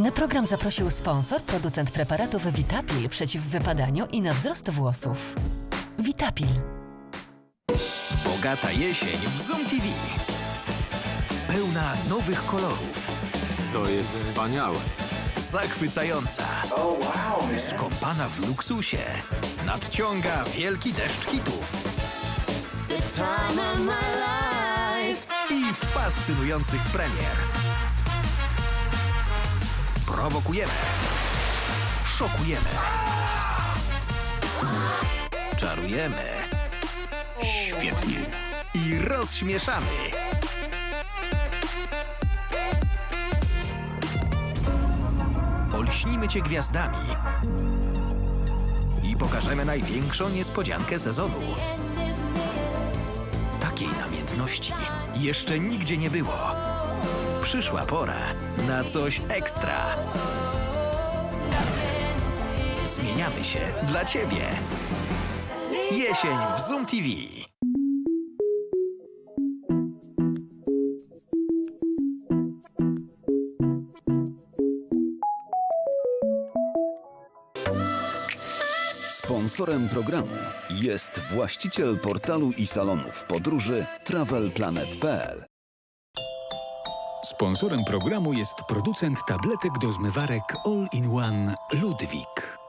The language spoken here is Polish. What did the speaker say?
Na program zaprosił sponsor, producent preparatów Vitapil przeciw wypadaniu i na wzrost włosów. Vitapil. Bogata jesień w Zoom TV. Pełna nowych kolorów. To jest wspaniałe. Zachwycająca. Skąpana w luksusie. Nadciąga wielki deszcz hitów. I fascynujących premier. Prowokujemy. Szokujemy. Czarujemy. Świetnie. I rozśmieszamy. Olśnimy cię gwiazdami. I pokażemy największą niespodziankę sezonu. Takiej namiętności jeszcze nigdzie nie było. Przyszła pora na coś ekstra. Zmieniamy się dla ciebie. Jesień w Zoom TV. Sponsorem programu jest właściciel portalu i salonów podróży travelplanet.pl. Sponsorem programu jest producent tabletek do zmywarek All-in-One Ludwik.